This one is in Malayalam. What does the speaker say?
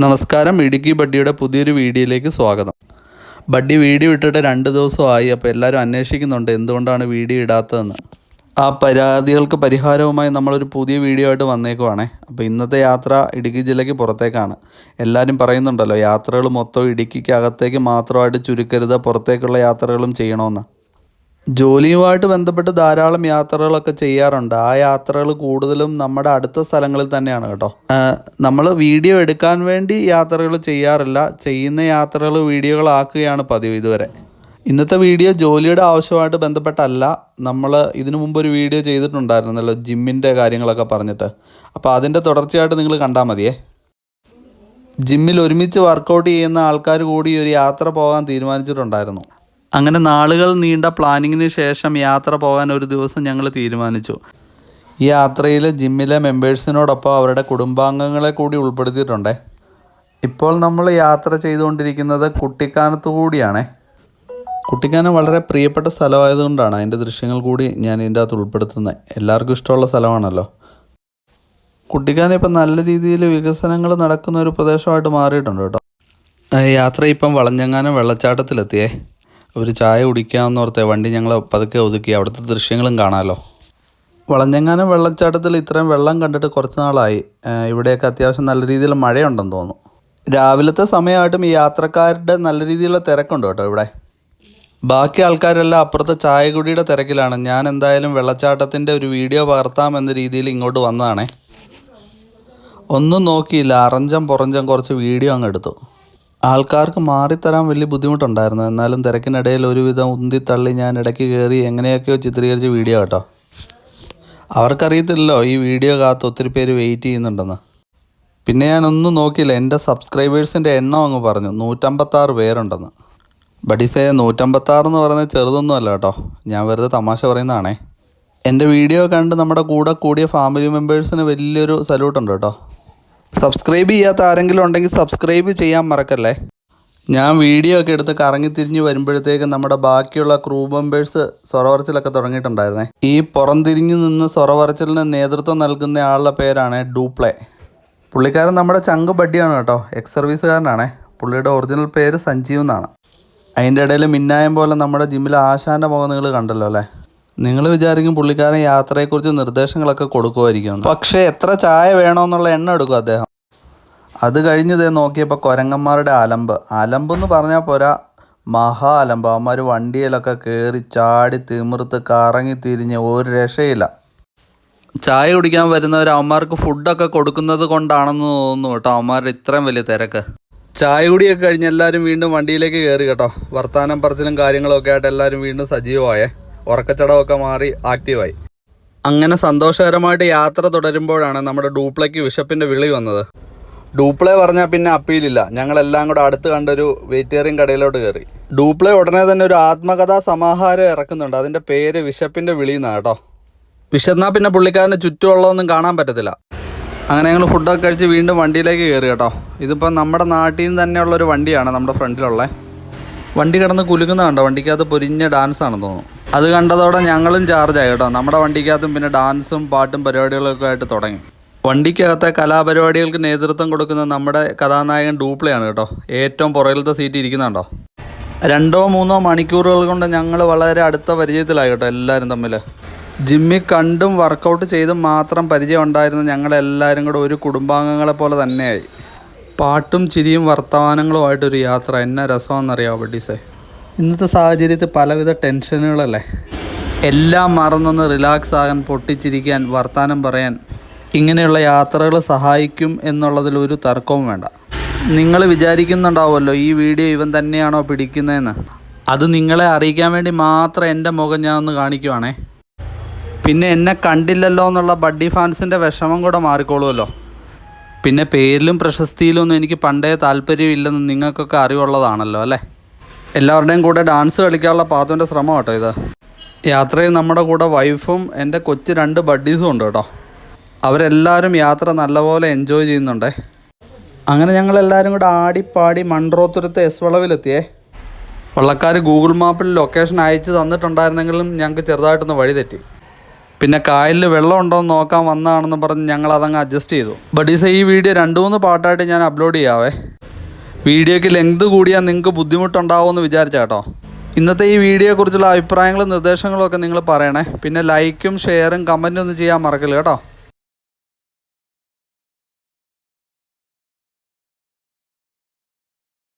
നമസ്കാരം ഇടുക്കി ബഡ്ഡിയുടെ പുതിയൊരു വീഡിയോയിലേക്ക് സ്വാഗതം. ബഡ്ഡി വീഡിയോ ഇട്ടിട്ട് രണ്ട് ദിവസമായി അപ്പോൾ എല്ലാവരും അന്വേഷിക്കുന്നുണ്ട് എന്തുകൊണ്ടാണ് വീഡിയോ ഇടാത്തതെന്ന്. ആ പരാതികൾക്ക് പരിഹാരവുമായി നമ്മളൊരു പുതിയ വീഡിയോ ആയിട്ട് വന്നേക്കുവാണേ. അപ്പോൾ ഇന്നത്തെ യാത്ര ഇടുക്കി ജില്ലയ്ക്ക് പുറത്തേക്കാണ്. എല്ലാവരും പറയുന്നുണ്ടല്ലോ യാത്രകൾ മൊത്തം ഇടുക്കിക്കകത്തേക്ക് മാത്രമായിട്ട് ചുരുക്കരുത് പുറത്തേക്കുള്ള യാത്രകളും ചെയ്യണമെന്ന്. ജോലിയുമായിട്ട് ബന്ധപ്പെട്ട് ധാരാളം യാത്രകളൊക്കെ ചെയ്യാറുണ്ട്. ആ യാത്രകൾ കൂടുതലും നമ്മുടെ അടുത്ത സ്ഥലങ്ങളിൽ തന്നെയാണ് കേട്ടോ. നമ്മൾ വീഡിയോ എടുക്കാൻ വേണ്ടി യാത്രകൾ ചെയ്യാറില്ല. ചെയ്യുന്ന യാത്രകൾ വീഡിയോകളാക്കുകയാണ് പതിവ് ഇതുവരെ. ഇന്നത്തെ വീഡിയോ ജോലിയുടെ ആവശ്യമായിട്ട് ബന്ധപ്പെട്ടല്ല. നമ്മൾ ഇതിനു മുമ്പ് ഒരു വീഡിയോ ചെയ്തിട്ടുണ്ടായിരുന്നല്ലോ ജിമ്മിന്റെ കാര്യങ്ങളൊക്കെ പറഞ്ഞിട്ട്. അപ്പോൾ അതിന്റെ തുടർച്ചയായിട്ട് നിങ്ങൾ കണ്ടാൽ മതിയേ. ജിമ്മിൽ ഒരുമിച്ച് വർക്കൗട്ട് ചെയ്യുന്ന ആൾക്കാർ കൂടി ഒരു യാത്ര പോകാൻ തീരുമാനിച്ചിട്ടുണ്ടായിരുന്നു. അങ്ങനെ നാളുകൾ നീണ്ട പ്ലാനിങ്ങിന് ശേഷം യാത്ര പോകാൻ ഒരു ദിവസം ഞങ്ങൾ തീരുമാനിച്ചു. ഈ യാത്രയിൽ ജിമ്മിലെ മെമ്പേഴ്സിനോടൊപ്പം അവരുടെ കുടുംബാംഗങ്ങളെ കൂടി ഉൾപ്പെടുത്തിയിട്ടുണ്ട്. ഇപ്പോൾ നമ്മൾ യാത്ര ചെയ്തുകൊണ്ടിരിക്കുന്നത് കുട്ടിക്കാനത്തു കൂടിയാണേ. കുട്ടിക്കാനം വളരെ പ്രിയപ്പെട്ട സ്ഥലമായതുകൊണ്ടാണ് അതിന്റെ ദൃശ്യങ്ങൾ കൂടി ഞാൻ ഇതിന്റെ അകത്ത് ഉൾപ്പെടുത്തുന്നത്. എല്ലാവർക്കും ഇഷ്ടമുള്ള സ്ഥലമാണല്ലോ. കുട്ടിക്കാനം ഇപ്പം നല്ല രീതിയിൽ വികസനങ്ങൾ നടക്കുന്ന ഒരു പ്രദേശമായിട്ട് മാറിയിട്ടുണ്ട് കേട്ടോ. യാത്ര ഇപ്പം വളഞ്ഞങ്ങാനം വെള്ളച്ചാട്ടത്തിലെത്തിയേ. ഒരു ചായ കുടിക്കാമെന്ന് ഓർത്തേ വണ്ടി ഞങ്ങൾ പതുക്കെ ഒതുക്കി അവിടുത്തെ ദൃശ്യങ്ങളും കാണാമല്ലോ വളഞ്ഞെങ്ങാനും വെള്ളച്ചാട്ടത്തിൽ ഇത്രയും വെള്ളം കണ്ടിട്ട് കുറച്ച് നാളായി. ഇവിടെയൊക്കെ അത്യാവശ്യം നല്ല രീതിയിൽ മഴയുണ്ടെന്ന് തോന്നുന്നു. രാവിലത്തെ സമയമായിട്ടും ഈ യാത്രക്കാരുടെ നല്ല രീതിയിലുള്ള തിരക്കുണ്ട് കേട്ടോ ഇവിടെ. ബാക്കി ആൾക്കാരെല്ലാം അപ്പുറത്തെ ചായകുടിയുടെ തിരക്കിലാണ്. ഞാൻ എന്തായാലും വെള്ളച്ചാട്ടത്തിന്റെ ഒരു വീഡിയോ പകർത്താം എന്ന രീതിയിൽ ഇങ്ങോട്ട് വന്നതാണേ. ഒന്നും നോക്കിയില്ല അറഞ്ചം പുറഞ്ചം കുറച്ച് വീഡിയോ അങ്ങ് എടുത്തു. ആൾക്കാർക്ക് മാറിത്തരാൻ വലിയ ബുദ്ധിമുട്ടുണ്ടായിരുന്നു. എന്നാലും തിരക്കിനിടയിൽ ഒരുവിധം ഉന്തി തള്ളി ഞാൻ ഇടയ്ക്ക് കയറി എങ്ങനെയൊക്കെയോ ചിത്രീകരിച്ച വീഡിയോ കേട്ടോ അവർക്കറിയത്തില്ലല്ലോ ഈ വീഡിയോ കാത്ത് ഒത്തിരി പേര് വെയിറ്റ് ചെയ്യുന്നുണ്ടെന്ന്. പിന്നെ ഞാൻ ഞാനൊന്നും നോക്കിയില്ല. എന്റെ സബ്സ്ക്രൈബേഴ്സിന്റെ എണ്ണം അങ്ങ് പറഞ്ഞു. നൂറ്റമ്പത്താറ് പേരുണ്ടെന്ന്. ബഡീസേ നൂറ്റമ്പത്താറ് എന്ന് പറയുന്നത് ചെറുതൊന്നും അല്ല കേട്ടോ. ഞാൻ വെറുതെ തമാശ പറയുന്നതാണേ. എന്റെ വീഡിയോ കണ്ട് നമ്മുടെ കൂടെ കൂടിയ ഫാമിലി മെമ്പേഴ്സിന് വലിയൊരു സല്യൂട്ടുണ്ട് കേട്ടോ. സബ്സ്ക്രൈബ് ചെയ്യാത്ത ആരെങ്കിലും ഉണ്ടെങ്കിൽ സബ്സ്ക്രൈബ് ചെയ്യാൻ മറക്കല്ലേ? ഞാൻ വീഡിയോ ഒക്കെ എടുത്ത് കറങ്ങി തിരിഞ്ഞ് വരുമ്പോഴത്തേക്ക് നമ്മുടെ ബാക്കിയുള്ള ക്രൂ മെമ്പേഴ്സ് സൊറവറച്ചിലൊക്കെ തുടങ്ങിയിട്ടുണ്ടായിരുന്നേ. ഈ പുറംതിരിഞ്ഞ് നിന്ന് സൊറവറച്ചിലിന് നേതൃത്വം നൽകുന്ന ആളുടെ പേരാണ് ഡൂപ്ലേ പുള്ളിക്കാരൻ നമ്മുടെ ചങ്ക് ബഡ്ഡിയാണ് കേട്ടോ. എക്സ് സർവീസുകാരനാണേ പുള്ളിയുടെ ഒറിജിനൽ പേര് സഞ്ജീവ് എന്നാണ്. അതിന്റെ ഇടയിൽ മിന്നായം പോലെ നമ്മുടെ ജിമ്മിലെ ആശാന്റെ മുഖം നിങ്ങൾ കണ്ടല്ലോ അല്ലേ? നിങ്ങൾ വിചാരിക്കും പുള്ളിക്കാരൻ യാത്രയെക്കുറിച്ച് നിർദ്ദേശങ്ങളൊക്കെ കൊടുക്കുമായിരിക്കും പക്ഷേ എത്ര ചായ വേണമെന്നുള്ള എണ്ണ എടുക്കും അദ്ദേഹം. അത് കഴിഞ്ഞതേ നോക്കിയപ്പോൾ കൊരങ്ങന്മാരുടെ അലമ്പ്. അലമ്പെന്ന് പറഞ്ഞാൽ പോരാ മഹാ അലമ്പ്. അവന്മാർ വണ്ടിയിലൊക്കെ കയറി ചാടി തിമിർത്ത് കറങ്ങി തിരിഞ്ഞ് ഒരു രക്ഷയില്ല. ചായ കുടിക്കാൻ വരുന്നവർ അവന്മാർക്ക് ഫുഡൊക്കെ കൊടുക്കുന്നത് കൊണ്ടാണെന്ന് തോന്നുന്നു കേട്ടോ അവന്മാരുടെ ഇത്രയും വലിയ തിരക്ക്. ചായ കുടിയൊക്കെ കഴിഞ്ഞ് എല്ലാവരും വീണ്ടും വണ്ടിയിലേക്ക് കയറി കേട്ടോ. വർത്തമാനം പറച്ചിലും കാര്യങ്ങളൊക്കെ ആയിട്ട് എല്ലാവരും വീണ്ടും സജീവമായേ. ഉറക്കച്ചടവൊക്കെ മാറി ആക്റ്റീവായി. അങ്ങനെ സന്തോഷകരമായിട്ട് യാത്ര തുടരുമ്പോഴാണ് നമ്മുടെ ഡൂപ്ലയ്ക്ക് വിശപ്പിന്റെ വിളി വന്നത്. ഡൂപ്ലേ പറഞ്ഞാൽ പിന്നെ അപ്പീലില്ല. ഞങ്ങളെല്ലാം കൂടെ അടുത്ത് കണ്ടൊരു വെജിറ്റേറിയൻ കടയിലോട്ട് കയറി. ഡൂപ്ലേ ഉടനെ തന്നെ ഒരു ആത്മകഥാ സമാഹാരം ഇറക്കുന്നുണ്ട്. അതിന്റെ പേര് വിശപ്പിന്റെ വിളി എന്നാണ് കേട്ടോ. വിശന്നാൽ പിന്നെ പുള്ളിക്കാരന്റെ ചുറ്റുമുള്ളതൊന്നും കാണാൻ പറ്റത്തില്ല. അങ്ങനെ ഞങ്ങൾ ഫുഡൊക്കെ കഴിച്ച് വീണ്ടും വണ്ടിയിലേക്ക് കയറി കേട്ടോ. ഇതിപ്പോൾ നമ്മുടെ നാട്ടിൽ നിന്ന് തന്നെയുള്ള ഒരു വണ്ടിയാണ് നമ്മുടെ ഫ്രണ്ടിലുള്ള. വണ്ടി കിടന്ന് കുലുങ്ങുന്ന കണ്ടോ? വണ്ടിക്കകത്ത് പൊരിഞ്ഞ ഡാൻസ് ആണെന്ന് തോന്നുന്നു. അത് കണ്ടതോടെ ഞങ്ങളും ചാർജായി കേട്ടോ. നമ്മുടെ വണ്ടിക്കകത്തും പിന്നെ ഡാൻസും പാട്ടും പരിപാടികളൊക്കെ ആയിട്ട് തുടങ്ങി. വണ്ടിക്കകത്തെ കലാപരിപാടികൾക്ക് നേതൃത്വം കൊടുക്കുന്ന നമ്മുടെ കഥാനായകൻ ഡൂപ്ലയാണ് കേട്ടോ. ഏറ്റവും പുറകിലത്തെ സീറ്റ് ഇരിക്കുന്നുണ്ടോ? രണ്ടോ മൂന്നോ മണിക്കൂറുകൾ കൊണ്ട് ഞങ്ങൾ വളരെ അടുത്ത പരിചയത്തിലായി കേട്ടോ എല്ലാവരും തമ്മിൽ ജിമ്മിൽ കണ്ടും വർക്കൗട്ട് ചെയ്തും മാത്രം പരിചയം ഉണ്ടായിരുന്ന ഞങ്ങളെല്ലാവരും കൂടെ ഒരു കുടുംബാംഗങ്ങളെ പോലെ തന്നെയായി. പാട്ടും ചിരിയും വർത്തമാനങ്ങളുമായിട്ടൊരു യാത്ര. എന്നെ രസമാണെന്നറിയാമോ ബഡീസേ ഇന്നത്തെ സാഹചര്യത്തിൽ പലവിധ ടെൻഷനുകളല്ലേ? എല്ലാം മറന്നൊന്ന് റിലാക്സ് ആകാൻ പൊട്ടിച്ചിരിക്കാൻ വർത്തമാനം പറയാൻ ഇങ്ങനെയുള്ള യാത്രകൾ സഹായിക്കും എന്നുള്ളതിൽ ഒരു തർക്കവും വേണ്ട. നിങ്ങൾ വിചാരിക്കുന്നുണ്ടാവുമല്ലോ ഈ വീഡിയോ ഇവൻ തന്നെയാണോ പിടിക്കുന്നതെന്ന്. അത് നിങ്ങളെ അറിയിക്കാൻ വേണ്ടി മാത്രം എന്റെ മുഖം ഞാൻ ഒന്ന് കാണിക്കുവാണേ. പിന്നെ എന്നെ കണ്ടില്ലല്ലോ എന്നുള്ള ബഡ്ഡി ഫാൻസിന്റെ വിഷമം കൂടെ മാറിക്കോളുമല്ലോ. പിന്നെ പേരിലും പ്രശസ്തിയിലും ഒന്നും എനിക്ക് പണ്ടേ താല്പര്യമില്ലെന്ന് നിങ്ങൾക്കൊക്കെ അറിവുള്ളതാണല്ലോ അല്ലേ? എല്ലാവരുടെയും കൂടെ ഡാൻസ് കളിക്കാനുള്ള പാത്തുവിന്റെ ശ്രമം കേട്ടോ ഇത്. യാത്രയിൽ നമ്മുടെ കൂടെ വൈഫും എന്റെ കൊച്ചു രണ്ട് ബഡ്ഡീസും ഉണ്ട് കേട്ടോ. അവരെല്ലാവരും യാത്ര നല്ലപോലെ എൻജോയ് ചെയ്യുന്നുണ്ടേ. അങ്ങനെ ഞങ്ങൾ ഞങ്ങളെല്ലാവരും കൂടെ ആടിപ്പാടി മൺറോത്തുരത്ത് എസ് വളവിലെത്തിയേ. വള്ളക്കാർ ഗൂഗിൾ മാപ്പിൽ ലൊക്കേഷൻ അയച്ച് തന്നിട്ടുണ്ടായിരുന്നെങ്കിലും ഞങ്ങൾക്ക് ചെറുതായിട്ടൊന്ന് വഴി തെറ്റി. പിന്നെ കായലിൽ വെള്ളം ഉണ്ടോ എന്ന് നോക്കാൻ വന്നതാണെന്ന് പറഞ്ഞ് ഞങ്ങൾ അതങ്ങ് അഡ്ജസ്റ്റ് ചെയ്തു. ബഡീസ് ഈ വീഡിയോ രണ്ട് മൂന്ന് പാട്ടായിട്ട് ഞാൻ അപ്ലോഡ് ചെയ്യാവേ. വീഡിയോയ്ക്ക് ലെങ്ത് കൂടിയാൽ നിങ്ങൾക്ക് ബുദ്ധിമുട്ടുണ്ടാവുമെന്ന് വിചാരിച്ച കേട്ടോ. ഇന്നത്തെ ഈ വീഡിയോയെക്കുറിച്ചുള്ള അഭിപ്രായങ്ങളും നിർദ്ദേശങ്ങളും ഒക്കെ നിങ്ങൾ പറയണേ. പിന്നെ ലൈക്കും ഷെയറും കമന്റും ഒന്നും ചെയ്യാൻ മറക്കില്ല കേട്ടോ.